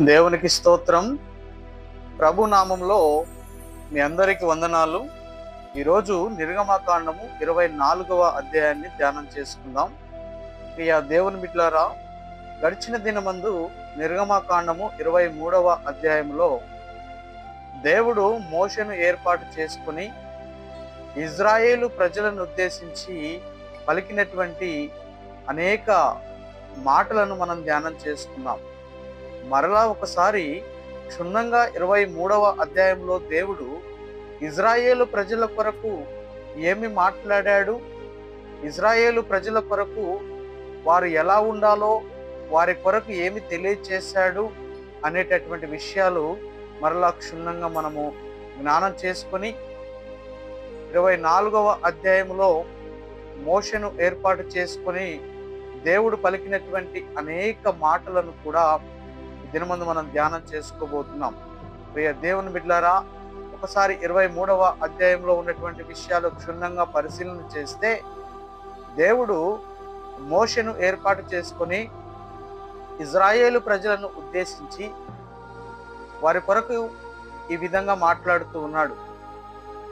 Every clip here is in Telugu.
దేవునికి స్తోత్రం. ప్రభు నామంలో మీ అందరికీ వందనాలు. ఈరోజు నిర్గమకాండము ఇరవై నాలుగవ అధ్యాయాన్ని ధ్యానం చేసుకుందాం. ప్రియ దేవుని బిడ్లారా గడిచిన దినమందు నిర్గమకాండము ఇరవై మూడవ అధ్యాయంలో దేవుడు మోషను ఏర్పాటు చేసుకుని ఇజ్రాయేలు ప్రజలను ఉద్దేశించి పలికినటువంటి అనేక మాటలను మనం ధ్యానం చేసుకున్నాం మరలా ఒకసారి క్షుణ్ణంగా ఇరవై మూడవ అధ్యాయంలో దేవుడు ఇజ్రాయేలు ప్రజల కొరకు ఏమి మాట్లాడాడు? ఇజ్రాయేలు ప్రజల కొరకు వారు ఎలా ఉండాలో వారి కొరకు ఏమి తెలియచేశాడు అనేటటువంటి విషయాలు మరలా క్షుణ్ణంగా మనము జ్ఞానం చేసుకొని ఇరవై నాలుగవ అధ్యాయంలో మోషను ఏర్పాటు చేసుకొని దేవుడు పలికినటువంటి అనేక మాటలను కూడా దినమందు మనం ధ్యానం చేసుకోబోతున్నాం. ప్రియ దేవుని బిడ్లారా ఒకసారి ఇరవై మూడవ అధ్యాయంలో ఉన్నటువంటి విషయాలు క్షుణ్ణంగా పరిశీలన చేస్తే దేవుడు మోషను ఏర్పాటు చేసుకొని ఇజ్రాయేలు ప్రజలను ఉద్దేశించి వారి కొరకు ఈ విధంగా మాట్లాడుతూ ఉన్నాడు.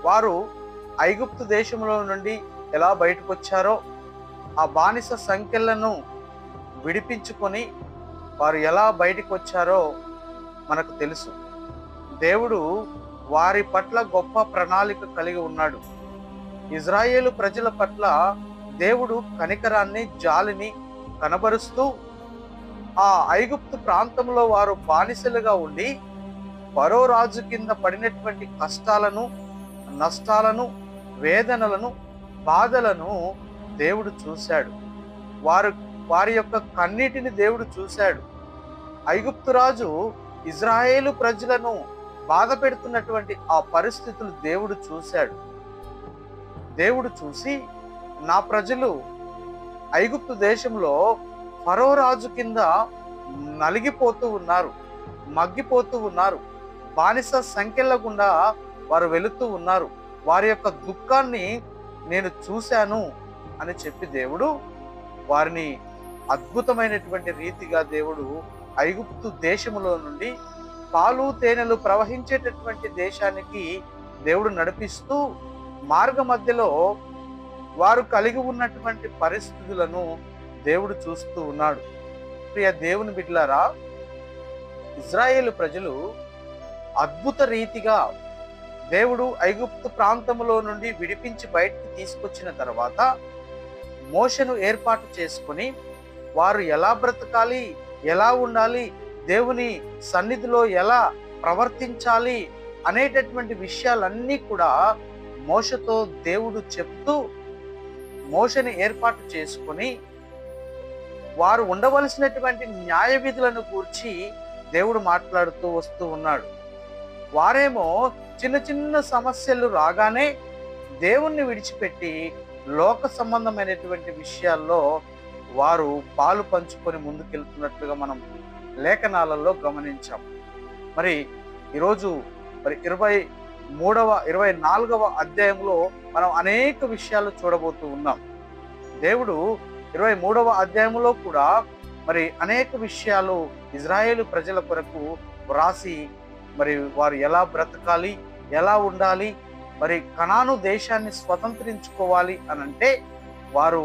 వారు ఐగుప్తు దేశంలో నుండి ఎలా బయటకు వచ్చారో ఆ బానిస సంఖ్యలను విడిపించుకొని వారు ఎలా బయటికి వచ్చారో మనకు తెలుసు. దేవుడు వారి పట్ల గొప్ప ప్రణాళిక కలిగి ఉన్నాడు. ఇజ్రాయేలు ప్రజల పట్ల దేవుడు కనికరాన్ని జాలిని కనబరుస్తూ ఆ ఐగుప్తు ప్రాంతంలో వారు బానిసలుగా ఉండి పరో రాజు కింద పడినటువంటి కష్టాలను నష్టాలను వేదనలను బాధలను దేవుడు చూశాడు. వారు వారి యొక్క కన్నీటిని దేవుడు చూశాడు. ఐగుప్తు రాజు ఇజ్రాయేలు ప్రజలను బాధ పెడుతున్నటువంటి ఆ పరిస్థితులు దేవుడు చూశాడు. దేవుడు చూసి నా ప్రజలు ఐగుప్తు దేశంలో ఫరో రాజు కింద నలిగిపోతూ ఉన్నారు మగ్గిపోతూ ఉన్నారు బానిస సంఖ్యల గుండా వారు వెళుతూ ఉన్నారు వారి యొక్క దుఃఖాన్ని నేను చూశాను అని చెప్పి దేవుడు వారిని అద్భుతమైనటువంటి రీతిగా దేవుడు ఐగుప్తు దేశములో నుండి పాలు తేనెలు ప్రవహించేటటువంటి దేశానికి దేవుడు నడిపిస్తూ మార్గ మధ్యలో వారు కలిగి ఉన్నటువంటి పరిస్థితులను దేవుడు చూస్తూ ఉన్నాడు. ప్రియ దేవుని బిడ్లారా ఇజ్రాయేల్ ప్రజలు అద్భుత రీతిగా దేవుడు ఐగుప్తు ప్రాంతంలో నుండి విడిపించి బయటికి తీసుకొచ్చిన తర్వాత మోషను ఏర్పాటు చేసుకొని వారు ఎలా బ్రతకాలి ఎలా ఉండాలి? దేవుని సన్నిధిలో ఎలా ప్రవర్తించాలి? అనేటటువంటి విషయాలన్నీ కూడా మోషతో దేవుడు చెప్తూ మోషని ఏర్పాటు చేసుకొని వారు ఉండవలసినటువంటి న్యాయ విధులను కూర్చి దేవుడు మాట్లాడుతూ వస్తూ ఉన్నాడు. వారేమో చిన్న చిన్న సమస్యలు రాగానే దేవుణ్ణి విడిచిపెట్టి లోక సంబంధమైనటువంటి విషయాల్లో వారు పాలు పంచుకొని ముందుకెళ్తున్నట్లుగా మనం లేఖనాలలో గమనించాం. మరి ఈరోజు మరి ఇరవై మూడవ ఇరవై నాలుగవ అధ్యాయంలో మనం అనేక విషయాలు చూడబోతూ ఉన్నాం. దేవుడు ఇరవై మూడవ అధ్యాయంలో కూడా మరి అనేక విషయాలు ఇజ్రాయేల్ ప్రజల కొరకు వ్రాసి మరి వారు ఎలా బ్రతకాలి ఎలా ఉండాలి మరి కణాను దేశాన్ని స్వతంత్రించుకోవాలి అని అంటే వారు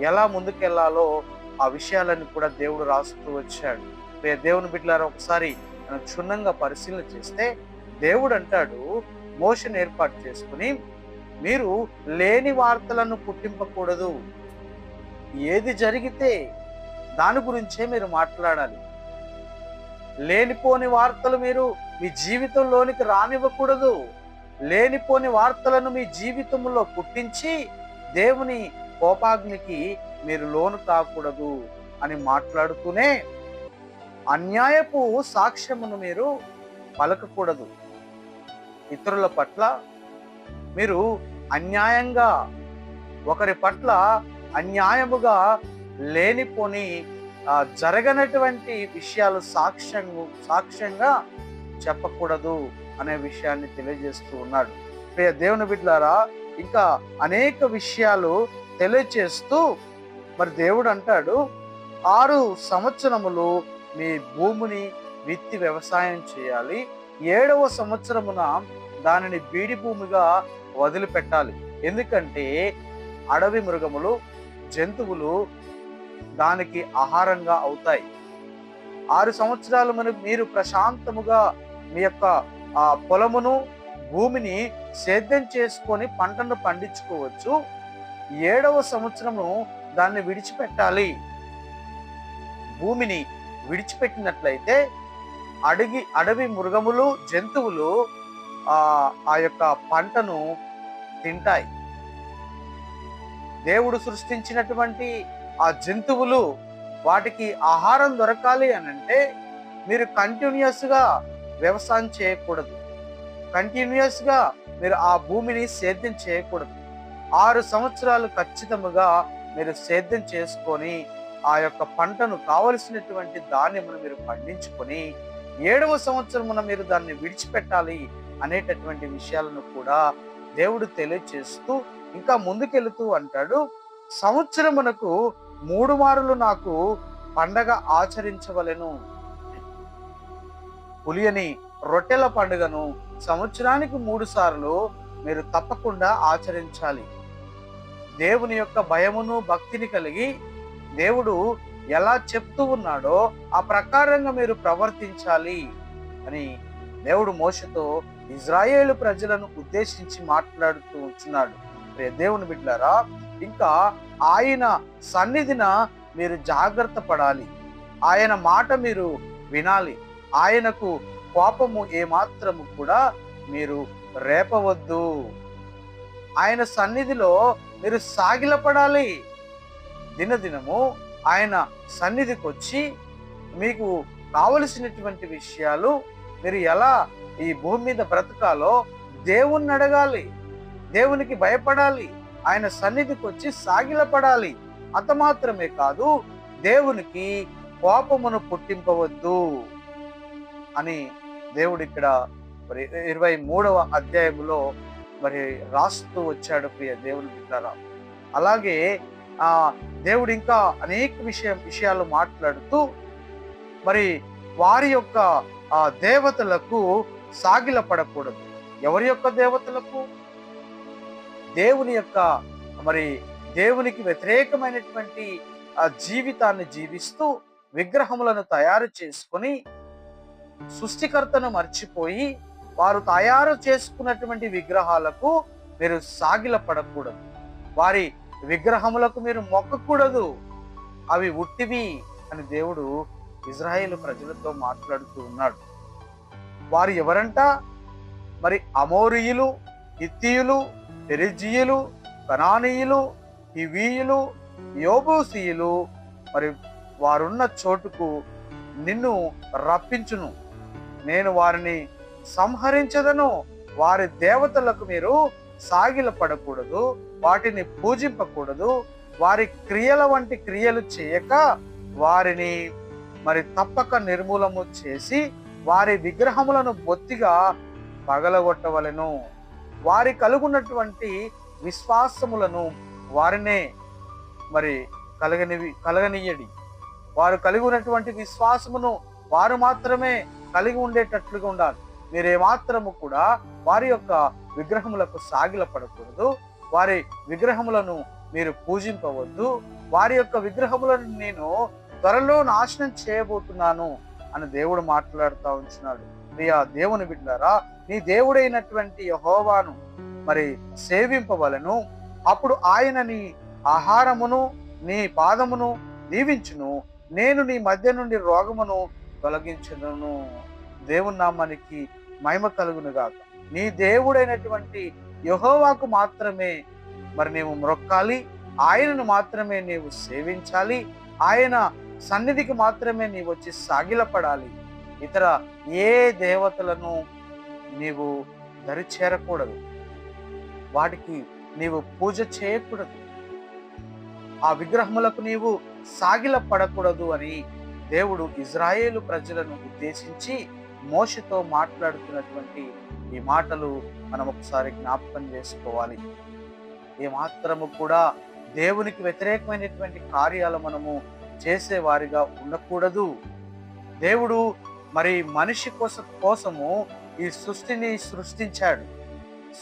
ఎలా ముందుకెళ్ళాలో ఆ విషయాలన్నీ కూడా దేవుడు రాస్తూ వచ్చాడు. దేవుని బిడ్డలారా ఒకసారి మనం క్షుణ్ణంగా పరిశీలన చేస్తే దేవుడు అంటాడు మోషన్ ఏర్పాటు చేసుకుని మీరు లేని వార్తలను పుట్టింపకూడదు. ఏది జరిగితే దాని గురించే మీరు మాట్లాడాలి. లేనిపోని వార్తలు మీరు మీ జీవితంలోనికి రానివ్వకూడదు. లేనిపోని వార్తలను మీ జీవితంలో పుట్టించి దేవుని కోపాగ్నికి మీరు లోను కాకూడదు అని మాట్లాడుతూనే అన్యాయపు సాక్ష్యమును మీరు పలకకూడదు. ఇతరుల పట్ల మీరు అన్యాయంగా ఒకరి పట్ల అన్యాయముగా లేనిపోని జరగనటువంటి విషయాలు సాక్ష్యం సాక్ష్యంగా చెప్పకూడదు అనే విషయాన్ని తెలియజేస్తూ ఉన్నాడు. ప్రియ దేవుని బిడ్డలారా ఇంకా అనేక విషయాలు తెలియచేస్తూ మరి దేవుడు అంటాడు ఆరు సంవత్సరములు మీ భూమిని విత్తి వ్యవసాయం చేయాలి. ఏడవ సంవత్సరమున దానిని బీడి భూమిగా వదిలిపెట్టాలి. ఎందుకంటే అడవి మృగములు జంతువులు దానికి ఆహారంగా అవుతాయి. ఆరు సంవత్సరాలు మన మీరు ప్రశాంతముగా మీ యొక్క ఆ పొలమును భూమిని సేద్యం చేసుకొని పంటను పండించుకోవచ్చు. ఏడవ సంవత్సరము దాన్ని విడిచిపెట్టాలి. భూమిని విడిచిపెట్టినట్లయితే అడిగి అడవి మృగములు జంతువులు ఆ ఆ యొక్క పంటను తింటాయి. దేవుడు సృష్టించినటువంటి ఆ జంతువులు వాటికి ఆహారం దొరకాలి అని అంటే మీరు కంటిన్యూస్గా వ్యవసాయం చేయకూడదు. కంటిన్యూస్గా మీరు ఆ భూమిని సేద్యం చేయకూడదు. ఆరు సంవత్సరాలు ఖచ్చితముగా మీరు సేద్యం చేసుకొని ఆ యొక్క పంటను కావలసినటువంటి ధాన్యమును మీరు పండించుకొని ఏడవ సంవత్సరమున మీరు దాన్ని విడిచిపెట్టాలి అనేటటువంటి విషయాలను కూడా దేవుడు తెలియచేస్తూ ఇంకా ముందుకెళుతూ అంటాడు సంవత్సరమునకు మూడు మారులు నాకు పండగ ఆచరించవలెను. పులియని రొట్టెల పండుగను సంవత్సరానికి మూడు సార్లు మీరు తప్పకుండా ఆచరించాలి. దేవుని యొక్క భయమును భక్తిని కలిగి దేవుడు ఎలా చెప్తూ ఉన్నాడో ఆ ప్రకారంగా మీరు ప్రవర్తించాలి అని దేవుడు మోసతో ఇజ్రాయేల్ ప్రజలను ఉద్దేశించి మాట్లాడుతూ ఉంటున్నాడు. దేవుని బిడ్డారా ఇంకా ఆయన సన్నిధిన మీరు జాగ్రత్త పడాలి. ఆయన మాట మీరు వినాలి. ఆయనకు కోపము ఏమాత్రము కూడా మీరు రేపవద్దు. ఆయన సన్నిధిలో మీరు సాగిలపడాలి. దినదినము ఆయన సన్నిధికి వచ్చి మీకు కావలసినటువంటి విషయాలు మీరు ఎలా ఈ భూమి మీద బ్రతకాలో దేవుణ్ణి అడగాలి. దేవునికి భయపడాలి. ఆయన సన్నిధికి వచ్చి సాగిలపడాలి. అంత మాత్రమే కాదు దేవునికి కోపమును పుట్టింపవద్దు అని దేవుడు ఇక్కడ ఇరవై మూడవ అధ్యాయంలో మరి రాస్తూ వచ్చాడు ప్రియ దేవుని బిడ్డారా. అలాగే ఆ దేవుడు ఇంకా అనేక విషయం విషయాలు మాట్లాడుతూ మరి వారి యొక్క ఆ దేవతలకు సాగిల పడకూడదు ఎవరి యొక్క దేవతలకు? దేవుని యొక్క మరి దేవునికి వ్యతిరేకమైనటువంటి ఆ జీవితాన్ని జీవిస్తూ విగ్రహములను తయారు చేసుకొని సృష్టికర్తను మర్చిపోయి వారు తయారు చేసుకున్నటువంటి విగ్రహాలకు మీరు సాగిల పడకూడదు వారి విగ్రహములకు మీరు మొక్కకూడదు. అవి ఉట్టివి అని దేవుడు ఇజ్రాయేల్ ప్రజలతో మాట్లాడుతూ ఉన్నాడు. వారు ఎవరంట? మరి అమోరియులు హిత్తియులు పెరిజీయులు కనానీయులు హివీయులు యోబూసీయులు మరి వారున్న చోటుకు నిన్ను రప్పించును. నేను వారిని సంహరించదను. వారి దేవతలకు మీరు సాగిల పడకూడదు వాటిని పూజింపకూడదు వారి క్రియల వంటి క్రియలు చేయక వారిని మరి తప్పక నిర్మూలము చేసి వారి విగ్రహములను బొత్తిగా పగలగొట్టవలెను. వారి కలుగున్నటువంటి విశ్వాసములను వారినే మరి కలగనివి కలగనీయడి వారు కలిగి ఉన్నటువంటి విశ్వాసమును వారు మాత్రమే కలిగి ఉండేటట్లుగా ఉండాలి. మీరేమాత్రము కూడా వారి యొక్క విగ్రహములకు సాగిల పడకూడదు వారి విగ్రహములను మీరు పూజింపవద్దు. వారి యొక్క విగ్రహములను నేను త్వరలో నాశనం చేయబోతున్నాను అని దేవుడు మాట్లాడుతూ ఉంటున్నాడు ప్రియా దేవుని బిడ్డారా నీ దేవుడైనటువంటి యహోవాను మరి సేవింపవలను. అప్పుడు ఆయన నీ ఆహారమును నీ పాదమును దీవించును. నేను నీ మధ్య నుండి రోగమును తొలగించదును. దేవుని నామానికి మహిమ కలుగునుగాక. నీ దేవుడైనటువంటి యహోవాకు మాత్రమే మరి నీవు మ్రొక్కాలి. ఆయనను మాత్రమే నీవు సేవించాలి. ఆయన సన్నిధికి మాత్రమే నీవు వచ్చి సాగిలపడాలి. ఇతర ఏ దేవతలను నీవు దరి చేరకూడదు వాటికి నీవు పూజ చేయకూడదు. ఆ విగ్రహములకు నీవు సాగిల పడకూడదు అని దేవుడు ఇజ్రాయేలు ప్రజలను ఉద్దేశించి మోషతో మాట్లాడుతున్నటువంటి ఈ మాటలు మనం ఒకసారి జ్ఞాపకం చేసుకోవాలి. ఏ మాత్రము కూడా దేవునికి వ్యతిరేకమైనటువంటి కార్యాలు మనము చేసేవారిగా ఉండకూడదు. దేవుడు మరి మనిషి కోసం కోసము ఈ సృష్టిని సృష్టించాడు.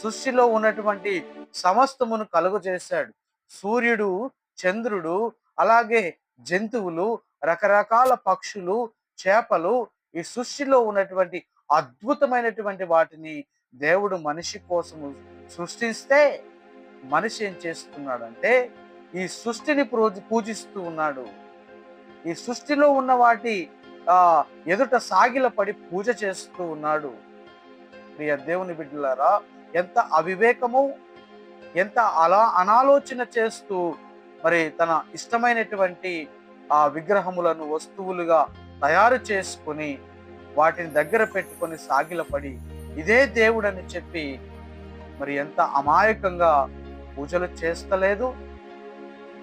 సృష్టిలో ఉన్నటువంటి సమస్తమును కలుగు చేశాడు. సూర్యుడు చంద్రుడు అలాగే జంతువులు రకరకాల పక్షులు చేపలు ఈ సృష్టిలో ఉన్నటువంటి అద్భుతమైనటువంటి వాటిని దేవుడు మనిషి కోసము సృష్టిస్తే మనిషి ఏం చేస్తున్నాడంటే ఈ సృష్టిని పూజ పూజిస్తూ ఉన్నాడు. ఈ సృష్టిలో ఉన్న వాటి ఆ ఎదుట సాగిలపడి పూజ చేస్తూ ఉన్నాడు. ప్రియ దేవుని బిడ్డలారా ఎంత అవివేకము ఎంత అలా అనాలోచన చేస్తూ మరి తన ఇష్టమైనటువంటి ఆ విగ్రహములను వస్తువులుగా తయారు చేసుకొని వాటిని దగ్గర పెట్టుకొని సాగిలపడి ఇదే దేవుడని చెప్పి మరి ఎంత అమాయకంగా పూజలు చేస్తలేదు.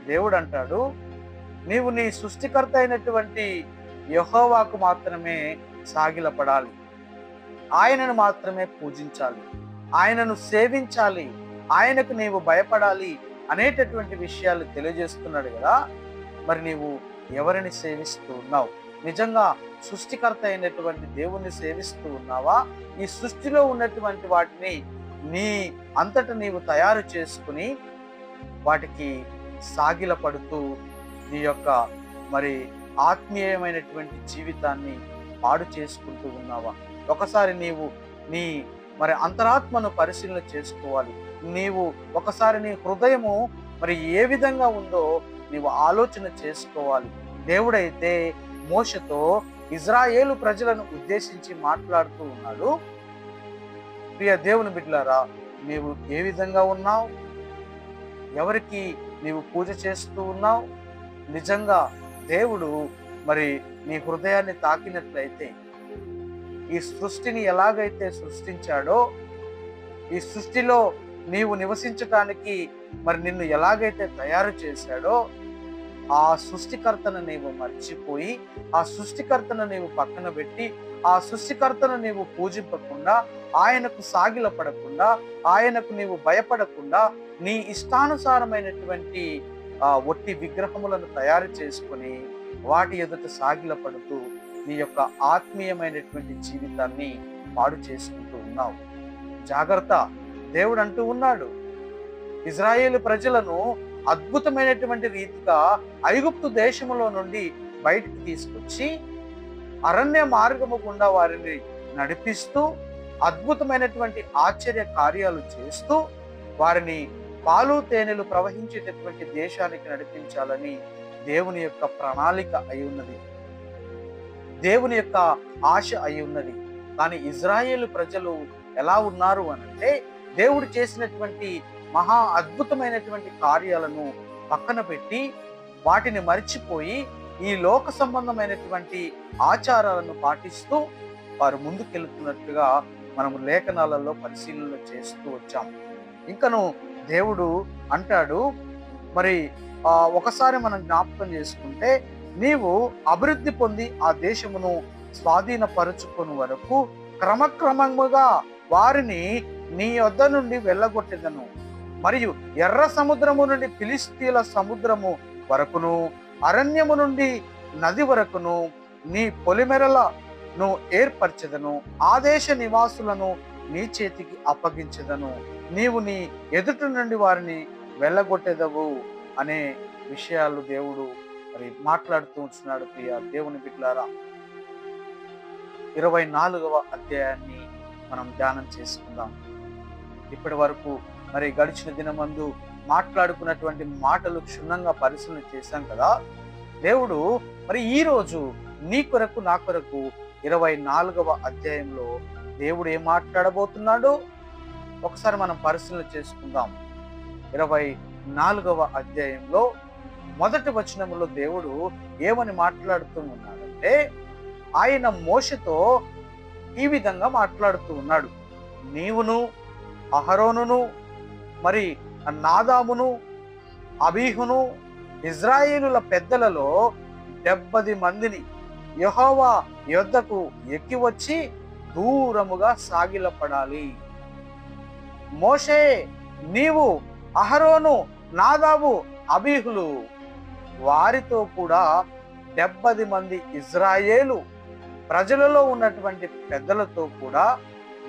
దేవుడు అంటాడు నీవు నీ సృష్టికర్త అయినటువంటి యహోవాకు మాత్రమే సాగిలపడాలి. ఆయనను మాత్రమే పూజించాలి. ఆయనను సేవించాలి. ఆయనకు నీవు భయపడాలి అనేటటువంటి విషయాలు తెలియజేస్తున్నాడు కదా. మరి నీవు ఎవరిని సేవిస్తూ ఉన్నావు? నిజంగా సృష్టికర్త అయినటువంటి దేవుణ్ణి సేవిస్తూ ఉన్నావా? ఈ సృష్టిలో ఉన్నటువంటి వాటిని నీ అంతట నీవు తయారు చేసుకుని వాటికి సాగిల పడుతూ నీ యొక్క మరి ఆత్మీయమైనటువంటి జీవితాన్ని పాడు చేసుకుంటూ ఉన్నావా? ఒకసారి నీవు నీ మరి అంతరాత్మను పరిశీలన చేసుకోవాలి. నీవు ఒకసారి నీ హృదయము మరి ఏ విధంగా ఉందో నీవు ఆలోచన చేసుకోవాలి. దేవుడైతే మోషతో ఇజ్రాయేలు ప్రజలను ఉద్దేశించి మాట్లాడుతూ ఉన్నాడు. ప్రియ దేవుని బిడ్డలారా నీవు ఏ విధంగా ఉన్నావు? ఎవరికి నీవు పూజ చేస్తూ ఉన్నావు? నిజంగా దేవుడు మరి నీ హృదయాన్ని తాకినట్లయితే ఈ సృష్టిని ఎలాగైతే సృష్టించాడో ఈ సృష్టిలో నీవు నివసించటానికి మరి నిన్ను ఎలాగైతే తయారు చేశాడో ఆ సృష్టికర్తను నీవు మర్చిపోయి ఆ సృష్టికర్తను నీవు పక్కన పెట్టి ఆ సృష్టికర్తను నీవు పూజింపకుండా ఆయనకు సాగిలపడకుండా ఆయనకు నీవు భయపడకుండా నీ ఇష్టానుసారమైనటువంటి ఆ ఒట్టి విగ్రహములను తయారు చేసుకొని వాటి ఎదుట సాగిలపడుతూ నీ యొక్క ఆత్మీయమైనటువంటి జీవితాన్ని పాడు చేసుకుంటూ ఉన్నావు. జాగ్రత్త. దేవుడు అంటూ ఉన్నాడు. ఇజ్రాయేల్ ప్రజలను అద్భుతమైనటువంటి రీతిగా ఐగుప్తు దేశంలో నుండి బయటికి తీసుకొచ్చి అరణ్య మార్గము గుండా వారిని నడిపిస్తూ అద్భుతమైనటువంటి ఆశ్చర్య కార్యాలు చేస్తూ వారిని పాలు తేనెలు ప్రవహించేటటువంటి దేశానికి నడిపించాలని దేవుని యొక్క ప్రణాళిక అయి ఉన్నది. దేవుని యొక్క ఆశ అయి ఉన్నది. కానీ ఇజ్రాయేల్ ప్రజలు ఎలా ఉన్నారు అనంటే దేవుడు చేసినటువంటి మహా అద్భుతమైనటువంటి కార్యాలను పక్కన పెట్టి వాటిని మరిచిపోయి ఈ లోక సంబంధమైనటువంటి ఆచారాలను పాటిస్తూ వారు ముందుకెళ్తున్నట్టుగా మనము లేఖనాలలో పరిశీలన చేస్తూ వచ్చాం. ఇంకను దేవుడు అంటాడు మరి ఒకసారి మనం జ్ఞాపకం చేసుకుంటే నీవు అభివృద్ధి పొంది ఆ దేశమును స్వాధీనపరుచుకుని వరకు క్రమక్రమముగా వారిని నీ వద్ద నుండి వెళ్ళగొట్టేదను. మరియు ఎర్ర సముద్రము నుండి ఫిలిస్తీన్ల సముద్రము వరకును అరణ్యము నుండి నది వరకును నీ పొలిమెరలను ఏర్పరచెదను ఆదేశ నివాసులను నీ చేతికి అప్పగించెదను. నీవు నీ ఎదుటి నుండి వారిని వెళ్ళగొట్టెదవు అనే విషయాలు దేవుడు మరి మాట్లాడుతూ ఉంటున్నాడు ప్రియ దేవుని బిడ్లారా. ఇరవై నాలుగవ అధ్యాయాన్ని మనం ధ్యానం చేసుకుందాం. ఇప్పటి వరకు మరి గడిచిన దినమందు మాట్లాడుకున్నటువంటి మాటలు క్షుణ్ణంగా పరిశీలన చేశాం కదా. దేవుడు మరి ఈరోజు నీ కొరకు నా కొరకు ఇరవై నాలుగవ అధ్యాయంలో దేవుడు ఏం మాట్లాడబోతున్నాడు? ఒకసారి మనం పరిశీలన చేసుకుందాం. ఇరవై నాలుగవ అధ్యాయంలో మొదటి వచనంలో దేవుడు ఏమని మాట్లాడుతూ ఉన్నాడంటే ఆయన మోషతో ఈ విధంగా మాట్లాడుతూ ఉన్నాడు. నీవును అహరోనును మరి నాదామును అబీహును ఇజ్రాయేలుల పెద్దలలో డెబ్బది మందిని యహోవా యొద్దకు ఎక్కి వచ్చి దూరముగా సాగిలపడాలి. మోషే నీవు అహరోను నాదాబు అబీహులు వారితో కూడా డెబ్బది మంది ఇజ్రాయేలు ప్రజలలో ఉన్నటువంటి పెద్దలతో కూడా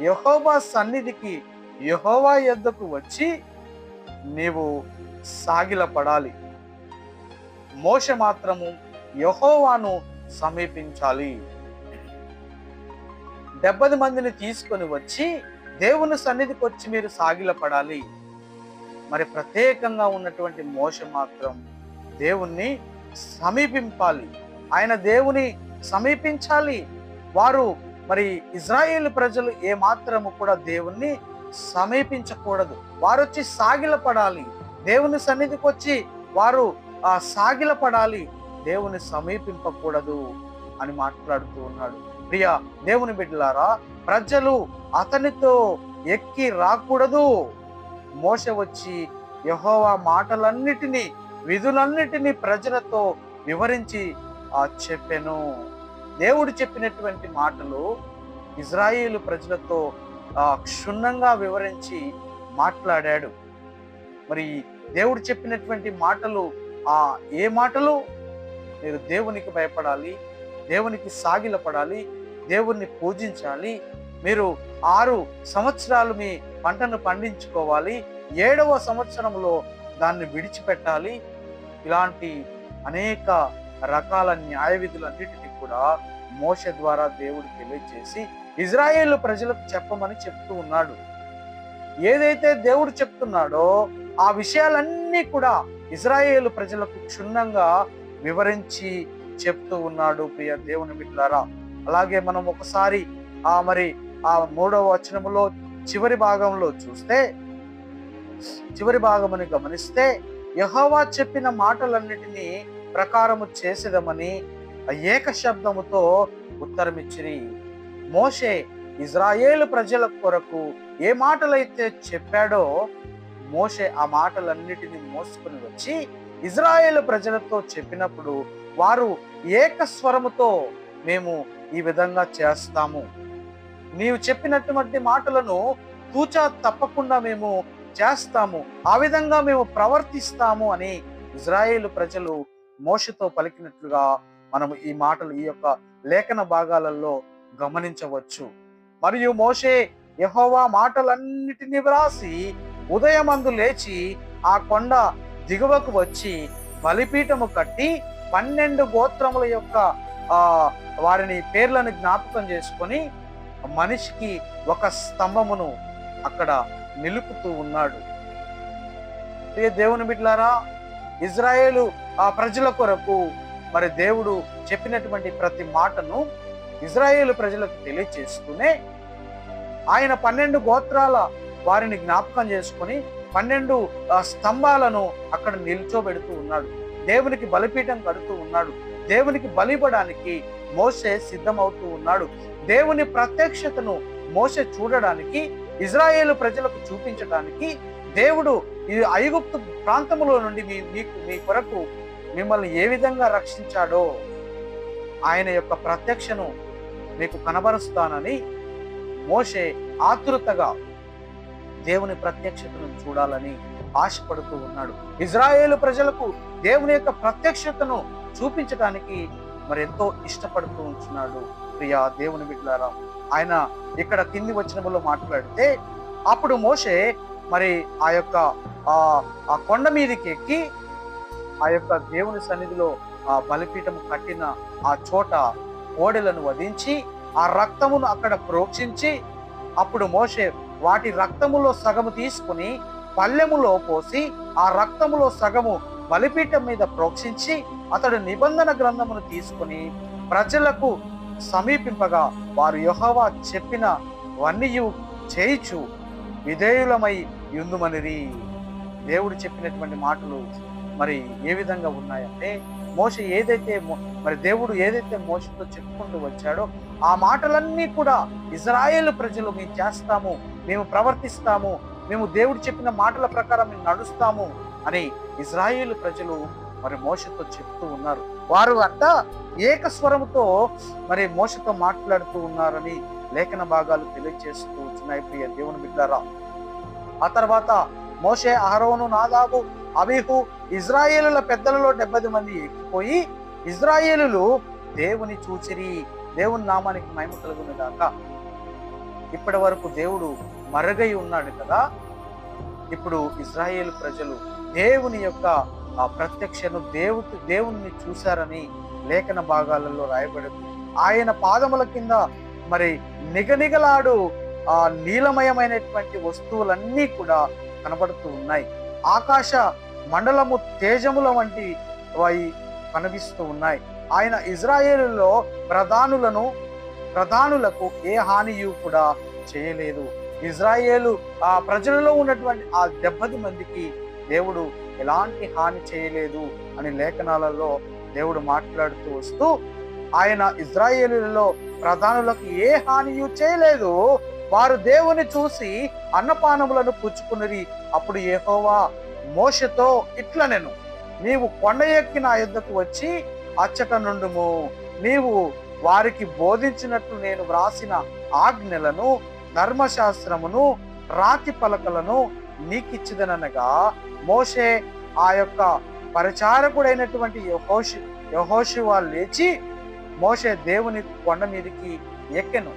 యహోబా సన్నిధికి యహోవా యొద్దకు వచ్చి నీవు సాగిలపడాలి. మోష మాత్రము యహోవాను సమీపించాలి. డెబ్బది మందిని తీసుకొని వచ్చి దేవుని సన్నిధికి వచ్చి మీరు సాగిలపడాలి. మరి ప్రత్యేకంగా ఉన్నటువంటి మోష మాత్రం దేవుణ్ణి సమీపింపాలి. ఆయన దేవుని సమీపించాలి. వారు మరి ఇజ్రాయేల్ ప్రజలు ఏ మాత్రము కూడా దేవుణ్ణి సమీపించకూడదు. వారు వచ్చి సాగిలపడాలి. దేవుని సన్నిధికి వచ్చి వారు ఆ సాగిలపడాలి. దేవుని సమీపింపకూడదు అని మాట్లాడుతూ ఉన్నాడు. ప్రియ దేవుని బిడ్డలారా ప్రజలు అతనితో ఎక్కి రాకూడదు. మోస వచ్చి యహోవా మాటలన్నిటినీ విధులన్నిటినీ ప్రజలతో వివరించి ఆ చెప్పెను. దేవుడు చెప్పినటువంటి మాటలు ఇజ్రాయేలు ప్రజలతో క్షుణ్ణంగా వివరించి మాట్లాడాడు. మరి దేవుడు చెప్పినటువంటి మాటలు ఆ ఏ మాటలు? మీరు దేవునికి భయపడాలి దేవునికి సాగిలపడాలి దేవుణ్ణి పూజించాలి మీరు ఆరు సంవత్సరాలు మీ పంటను పండించుకోవాలి ఏడవ సంవత్సరంలో దాన్ని విడిచిపెట్టాలి ఇలాంటి అనేక రకాల న్యాయ విధులన్నిటినీ కూడా మోస ద్వారా దేవుడు తెలియజేసి ఇజ్రాయేల్ ప్రజలకు చెప్పమని చెప్తూ ఉన్నాడు. ఏదైతే దేవుడు చెప్తున్నాడో ఆ విషయాలన్నీ కూడా ఇజ్రాయేల్ ప్రజలకు క్షుణ్ణంగా వివరించి చెప్తూ ఉన్నాడు ప్రియ దేవుని బిడ్డలారా అలాగే మనం ఒకసారి ఆ మరి ఆ మూడవ వచనములో చివరి భాగంలో చూస్తే చివరి భాగముని గమనిస్తే యహోవా చెప్పిన మాటలన్నిటినీ ప్రకారము చేసేదమని ఏక శబ్దముతో ఉత్తరమిచ్చిరి. మోషే ఇజ్రాయేలు ప్రజల కొరకు ఏ మాటలైతే చెప్పాడో మోషే ఆ మాటలన్నిటిని మోసుకుని వచ్చి ఇజ్రాయేల్ ప్రజలతో చెప్పినప్పుడు వారు ఏకస్వరముతో మేము ఈ విధంగా చేస్తాము. నీవు చెప్పినటువంటి మాటలను తూచా తప్పకుండా మేము చేస్తాము. ఆ విధంగా మేము ప్రవర్తిస్తాము అని ఇజ్రాయేల్ ప్రజలు మోషతో పలికినట్లుగా మనము ఈ మాటలు ఈ యొక్క లేఖన భాగాలలో గమనించవచ్చు. మరియు మోషే యహోవా మాటలన్నిటినీ వ్రాసి ఉదయమందు లేచి ఆ కొండ దిగువకు వచ్చి బలిపీఠము కట్టి పన్నెండు గోత్రముల యొక్క ఆ వారిని పేర్లను జ్ఞాపకం చేసుకొని మనిషికి ఒక స్తంభమును అక్కడ నిలుపుతూ ఉన్నాడు. ప్రియ దేవుని బిడ్లారా ఇజ్రాయేలు ఆ ప్రజల కొరకు మరి దేవుడు చెప్పినటువంటి ప్రతి మాటను ఇజ్రాయేల్ ప్రజలకు తెలియచేస్తూనే ఆయన పన్నెండు గోత్రాల వారిని జ్ఞాపకం చేసుకొని పన్నెండు స్తంభాలను అక్కడ నిల్చోబెడుతూ ఉన్నాడు. దేవునికి బలిపీఠం కడుతూ ఉన్నాడు. దేవునికి బలిపడానికి మోసే సిద్ధమవుతూ ఉన్నాడు. దేవుని ప్రత్యక్షతను మోసే చూడడానికి ఇజ్రాయేల్ ప్రజలకు చూపించడానికి దేవుడు ఈ ఐగుప్తు ప్రాంతంలో నుండి మీ మీకు మీ కొరకు మిమ్మల్ని ఏ విధంగా రక్షించాడో ఆయన యొక్క ప్రత్యక్షను మీకు కనబరుస్తానని మోషే ఆతృతగా దేవుని ప్రత్యక్షతను చూడాలని ఆశపడుతూ ఉన్నాడు. ఇజ్రాయేలు ప్రజలకు దేవుని యొక్క ప్రత్యక్షతను చూపించడానికి మరి ఎంతో ఇష్టపడుతూ ఉంటున్నాడు. ప్రియా దేవుని బిడ్డలారా ఆయన ఇక్కడ కింది వచనములో మాట్లాడితే అప్పుడు మోషే మరి ఆ యొక్క ఆ ఆ కొండ మీదకి ఎక్కి ఆ యొక్క దేవుని సన్నిధిలో ఆ బలిపీఠం కట్టిన ఆ చోట కోడెలను వధించి ఆ రక్తమును అక్కడ ప్రోక్షించి అప్పుడు మోషే వాటి రక్తములో సగము తీసుకుని పల్లెములో పోసి ఆ రక్తములో సగము బలిపీఠం మీద ప్రోక్షించి అతడు నిబంధన గ్రంథమును తీసుకుని ప్రజలకు సమీపింపగా వారు యహోవా చెప్పిన వన్నీయు చేయిచు విధేయులమై యుందుమనిరి దేవుడు చెప్పినటువంటి మాటలు మరి ఏ విధంగా ఉన్నాయంటే మోష ఏదైతే మో- మరి దేవుడు ఏదైతే మోసతో చెప్పుకుంటూ వచ్చాడో ఆ మాటలన్నీ కూడా ఇజ్రాయేల్ ప్రజలు మేము చేస్తాము మేము ప్రవర్తిస్తాము మేము దేవుడు చెప్పిన మాటల ప్రకారం మేము నడుస్తాము అని ఇజ్రాయేల్ ప్రజలు మరి మోసతో చెప్తూ ఉన్నారు. వారు అంట ఏకస్వరముతో మరి మోసతో మాట్లాడుతూ ఉన్నారని లేఖన భాగాలు తెలియజేస్తూ వచ్చినాయి ప్రియ దేవుని బిడ్డారా. ఆ తర్వాత మోసే అహరోను నాదాబు అబీహు ఇజ్రాయేలుల పెద్దలలో డెబ్బది మంది ఎక్కిపోయి ఇజ్రాయేలులు దేవుని చూచిరి దేవుని నామానికి మహిమ కలుగును గాక. ఇప్పటి వరకు దేవుడు మరుగై ఉన్నాడు కదా. ఇప్పుడు ఇజ్రాయేల్ ప్రజలు దేవుని యొక్క ఆ ప్రత్యక్షను దేవు దేవుణ్ణి చూశారని లేఖన భాగాలలో రాయబడింది. ఆయన పాదముల కింద మరి నిగనిగలాడు ఆ నీలమయమైనటువంటి వస్తువులన్నీ కూడా కనబడుతూ ఉన్నాయి. ఆకాశ మండలము తేజముల వంటి కనిపిస్తూ ఉన్నాయి. ఆయన ఇజ్రాయేలులో ప్రధానులను ప్రధానులకు ఏ హానియు కూడా చేయలేదు. ఇజ్రాయేలు ఆ ప్రజలలో ఉన్నటువంటి ఆ దెబ్బది మందికి దేవుడు ఎలాంటి హాని చేయలేదు అని లేఖనాలలో దేవుడు మాట్లాడుతూ వస్తూ ఆయన ఇజ్రాయేలులో ప్రధానులకు ఏ హానియు చేయలేదు. వారు దేవుని చూసి అన్నపానములను పుచ్చుకున్నది అప్పుడు ఏహోవా మోషతో ఇట్ల నేను నీవు కొండ ఎక్కి నా యుద్ధకు వచ్చి అచ్చట నుండుము. నీవు వారికి బోధించినట్లు నేను వ్రాసిన ఆజ్ఞలను ధర్మశాస్త్రమును రాతి పలకలను నీకిచ్చిదనగా మోషే ఆ యొక్క పరిచారకుడైనటువంటి యహోషి యహోషివా లేచి మోషే దేవుని కొండ మీదకి ఎక్కెను.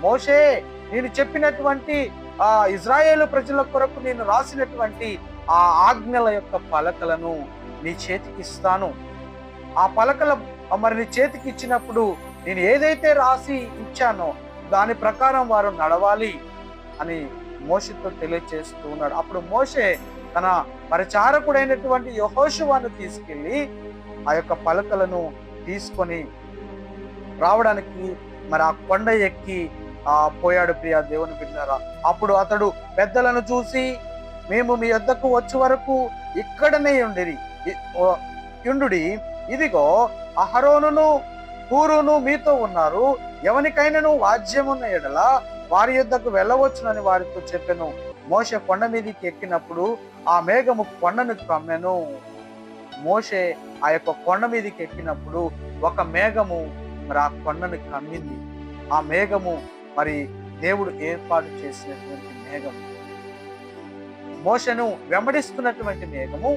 మోషే నేను చెప్పినటువంటి ఆ ఇజ్రాయేల్ ప్రజల కొరకు నేను రాసినటువంటి ఆ ఆజ్ఞల యొక్క పలకలను నీ చేతికి ఇస్తాను. ఆ పలకల మరి నీ చేతికి ఇచ్చినప్పుడు నేను ఏదైతే రాసి ఇచ్చానో దాని ప్రకారం వారు నడవాలి అని మోషతో తెలియచేస్తూ ఉన్నాడు. అప్పుడు మోషే తన పరిచారకుడైనటువంటి యహోషువాను తీసుకెళ్ళి ఆ యొక్క పలకలను తీసుకొని రావడానికి మరి ఆ కొండ ఎక్కి ఆ పోయాడు ప్రియ దేవుని బిడ్డారా. అప్పుడు అతడు పెద్దలను చూసి మేము మీ యొద్దకు వచ్చే వరకు ఇక్కడనే ఉండిరి. ఇ- ఓ- యుండుడి ఇదిగో అహరోనును కూరును మీతో ఉన్నారు. ఎవరికైనాను వాద్యమున్న ఎడల వారి యొద్దకు వెళ్ళవచ్చునని వారితో చెప్పాను. మోషే కొండ మీదకి ఎక్కినప్పుడు ఆ మేఘము కొండను కమ్మెను. మోషే ఆ యొక్క కొండ మీదకి ఎక్కినప్పుడు ఒక మేఘము మరి ఆ కొండను కమ్మింది. ఆ మేఘము మరి దేవుడు ఏర్పాటు చేసినటువంటి మేఘము. మోషను వెంబడిస్తున్నటువంటి మేఘము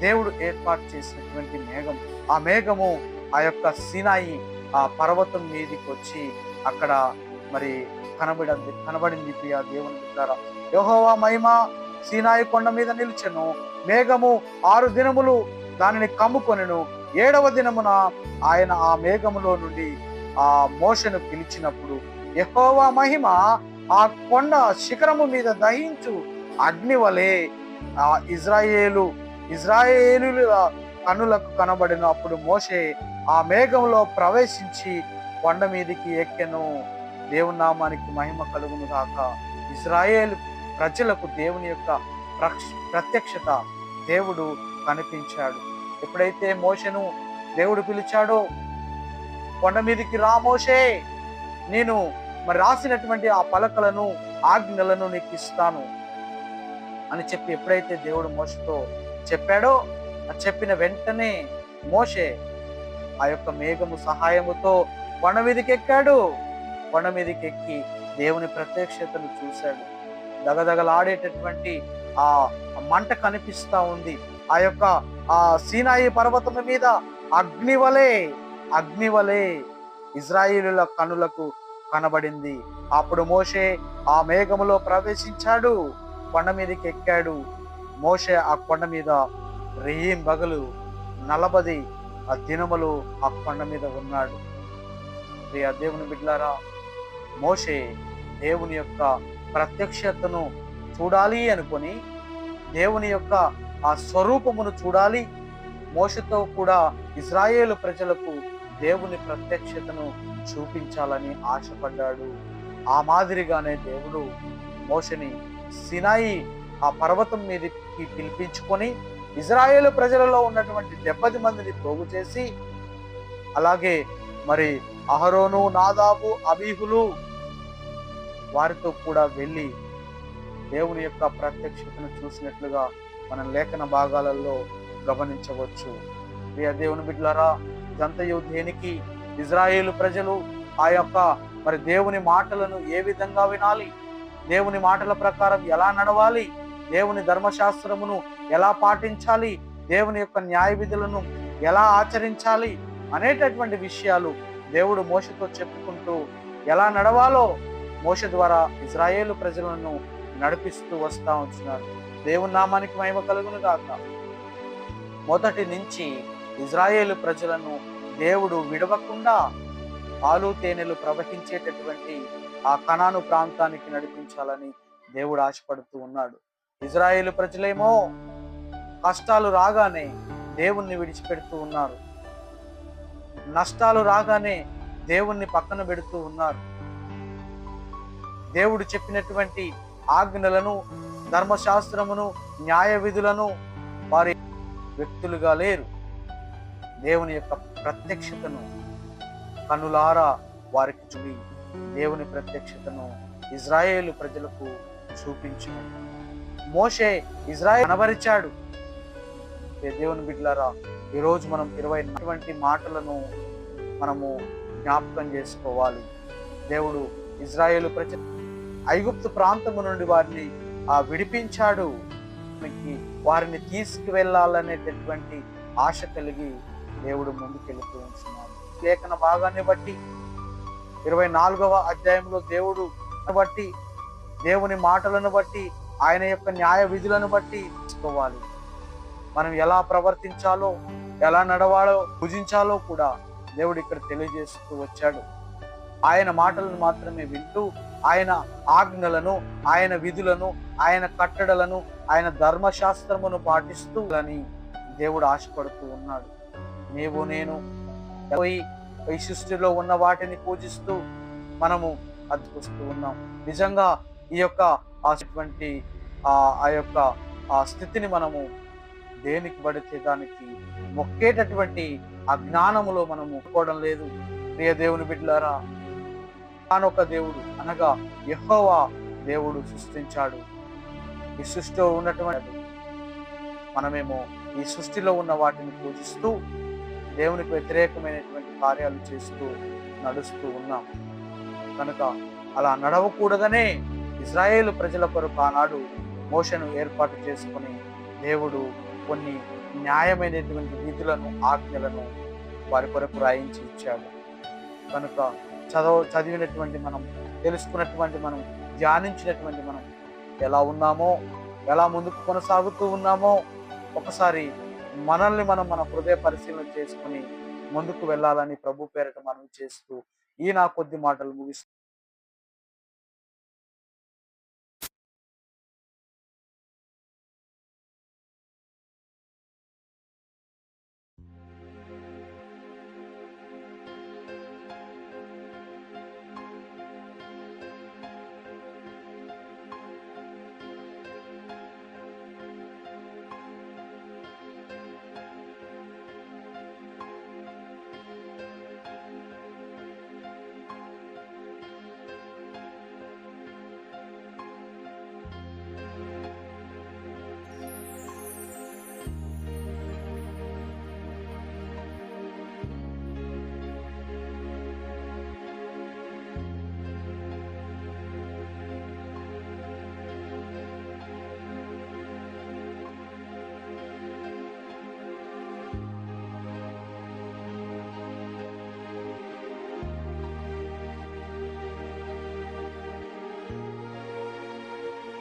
దేవుడు ఏర్పాటు చేసినటువంటి మేఘం ఆ మేఘము ఆ యొక్క సినాయి ఆ పర్వతం మీదకి వచ్చి అక్కడ మరి కనబడింది కనబడింది ఆ దేవుని ద్వారా. యహోవా మహిమ సీనాయి కొండ మీద నిలిచెను. మేఘము ఆరు దినములు దానిని కమ్ముకొనెను. ఏడవ దినమున ఆయన ఆ మేఘములో నుండి ఆ మోషను పిలిచినప్పుడు యహోవా మహిమ ఆ కొండ శిఖరము మీద దహించు. అగ్ని వలె ఆ ఇజ్రాయేలు ఇజ్రాయేలుల కనులకు కనబడిన అప్పుడు మోషే ఆ మేఘంలో ప్రవేశించి కొండ మీదికి ఎక్కెను. దేవుని నామానికి మహిమ కలుగును కాక ఇజ్రాయేల్ ప్రజలకు దేవుని యొక్క ప్రక్ష- ప్రత్యక్షత దేవుడు కనిపించాడు. ఎప్పుడైతే మోషను దేవుడు పిలిచాడో కొండ మీదికి రా మోషే నేను మరి రాసినటువంటి ఆ పలకలను ఆజ్ఞలను నీకు ఇస్తాను. అని చెప్పి ఎప్పుడైతే దేవుడు మోసతో చెప్పాడో ఆ చెప్పిన వెంటనే మోషే ఆ యొక్క మేఘము సహాయముతో కొండ మీదకి ఎక్కాడు కొండ మీదకి ఎక్కి దేవుని ప్రత్యక్షతను చూశాడు. దగదగలాడేటటువంటి ఆ మంట కనిపిస్తా ఉంది. ఆ యొక్క ఆ సీనాయి పర్వతం మీద అగ్ని అగ్నివలే అగ్ని ఇజ్రాయిలుల కనులకు కనబడింది. అప్పుడు మోషే ఆ మేఘములో ప్రవేశించాడు. కొండ మీదకి ఎక్కాడు. మోషే ఆ కొండ మీద రెయ్యం బగలు నలబది ఆ దినములు ఆ కొండ మీద ఉన్నాడు. ప్రియ దేవుని బిడ్లారా మోషే దేవుని యొక్క ప్రత్యక్షతను చూడాలి అనుకొని దేవుని యొక్క ఆ స్వరూపమును చూడాలి. మోషతో కూడా ఇజ్రాయేల్ ప్రజలకు దేవుని ప్రత్యక్షతను చూపించాలని ఆశపడ్డాడు. ఆ మాదిరిగానే దేవుడు మోషని సినాయి ఆ పర్వతం మీదకి పిలిపించుకొని ఇజ్రాయేల్ ప్రజలలో ఉన్నటువంటి డెబ్బది మందిని పోగు చేసి అలాగే మరి అహరోను నాదాబు అబీహులు వారితో కూడా వెళ్ళి దేవుని యొక్క ప్రత్యక్షతను చూసినట్లుగా మన లేఖన భాగాలలో గమనించవచ్చు. ప్రియ దేవుని బిడ్డలారా జంతయు దేనికి ఇజ్రాయేలు ప్రజలు ఆ యొక్క మరి దేవుని మాటలను ఏ విధంగా వినాలి? దేవుని మాటల ప్రకారం ఎలా నడవాలి? దేవుని ధర్మశాస్త్రమును ఎలా పాటించాలి? దేవుని యొక్క న్యాయ విధులను ఎలా ఆచరించాలి? అనేటటువంటి విషయాలు దేవుడు మోషతో చెప్పుకుంటూ ఎలా నడవాలో మోష ద్వారా ఇజ్రాయేలు ప్రజలను నడిపిస్తూ వస్తా ఉంటున్నాడు. దేవుని నామానికి మహిమ కలుగును కాక మొదటి నుంచి ఇజ్రాయేలు ప్రజలను దేవుడు విడవకుండా పాలు తేనెలు ప్రవహించేటటువంటి ఆ కణాను ప్రాంతానికి నడిపించాలని దేవుడు ఆశపడుతూ ఉన్నాడు. ఇజ్రాయేల్ ప్రజలేమో కష్టాలు రాగానే దేవుణ్ణి విడిచిపెడుతూ ఉన్నారు. నష్టాలు రాగానే దేవుణ్ణి పక్కన పెడుతూ ఉన్నారు. దేవుడు చెప్పినటువంటి ఆజ్ఞలను ధర్మశాస్త్రమును న్యాయ విధులను వారి వ్యక్తులుగా లేరు. దేవుని యొక్క ప్రత్యక్షతను కనులారా వారికి చూపి దేవుని ప్రత్యక్షతను ఇజ్రాయేలు ప్రజలకు చూపించు మోషే ఇజ్రాయల్ కనబరిచాడు. ఏ దేవుని బిడ్డలారా ఈరోజు మనం ఇరవై అటువంటి మాటలను మనము జ్ఞాపకం చేసుకోవాలి. దేవుడు ఇజ్రాయేలు ప్రజ ఐగుప్తు ప్రాంతము నుండి వారిని ఆ విడిపించాడు. వారిని తీసుకువెళ్ళాలనేటటువంటి ఆశ కలిగి దేవుడు ముందుకెళ్తూ ఉంటున్నాడు. లేఖన భాగాన్ని బట్టి ఇరవై నాలుగవ అధ్యాయంలో దేవుడు బట్టి దేవుని మాటలను బట్టి ఆయన యొక్క న్యాయ విధులను బట్టి తీసుకోవాలి మనం ఎలా ప్రవర్తించాలో ఎలా నడవాలో భుజించాలో కూడా దేవుడు ఇక్కడ తెలియజేస్తూ వచ్చాడు. ఆయన మాటలను మాత్రమే వింటూ ఆయన ఆజ్ఞలను ఆయన విధులను ఆయన కట్టడలను ఆయన ధర్మశాస్త్రమును పాటిస్తూ అని దేవుడు ఆశపడుతూ ఉన్నాడు. నీవు నేను పోయి ఈ సృష్టిలో ఉన్న వాటిని పూజిస్తూ మనము అద్దుకొస్తూ ఉన్నాం. నిజంగా ఈ యొక్క అటువంటి ఆ ఆ యొక్క ఆ స్థితిని మనము దేనికి పడితే దానికి మొక్కేటటువంటి అజ్ఞానములో మనం ఒప్పుకోవడం లేదు. ప్రియ దేవుని బిడ్డలారా తానొక దేవుడు అనగా యెహోవా దేవుడు సృష్టించాడు. ఈ సృష్టిలో ఉన్నటువంటి మనమేమో ఈ సృష్టిలో ఉన్న వాటిని పూజిస్తూ దేవునికి వ్యతిరేకమైనటువంటి కార్యాలు చేస్తూ నడుస్తూ ఉన్నాం. కనుక అలా నడవకూడదనే ఇజ్రాయేల్ ప్రజల కొరకు ఆనాడు మోషను ఏర్పాటు చేసుకొని దేవుడు కొన్ని న్యాయమైనటువంటి విధులను ఆజ్ఞలను వారి కొరకు రాయించి ఇచ్చాడు. కనుక చదవ చదివినటువంటి మనం తెలుసుకున్నటువంటి మనం ధ్యానించినటువంటి మనం ఎలా ఉన్నామో ఎలా ముందుకు కొనసాగుతూ ఉన్నామో ఒకసారి మనల్ని మనం మన హృదయ పరిశీలన చేసుకుని ముందుకు వెళ్ళాలని ప్రభు పేరట మనం చేస్తూ ఈ నా కొద్ది మాటలు ముగిస్తూ